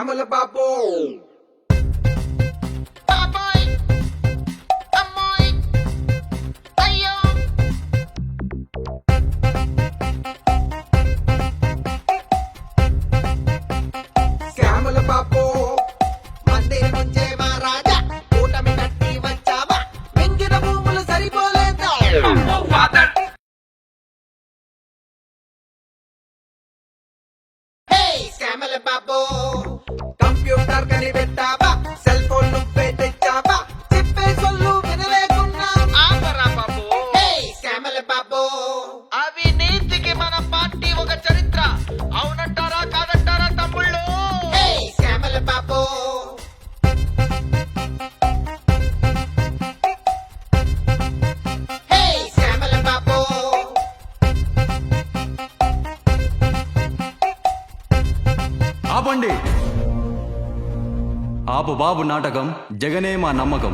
రాముల బాబు Hey, Scamala Babo! ఆపండి. ఆపు బాబు నాటకం జగనేమా నమ్మకం.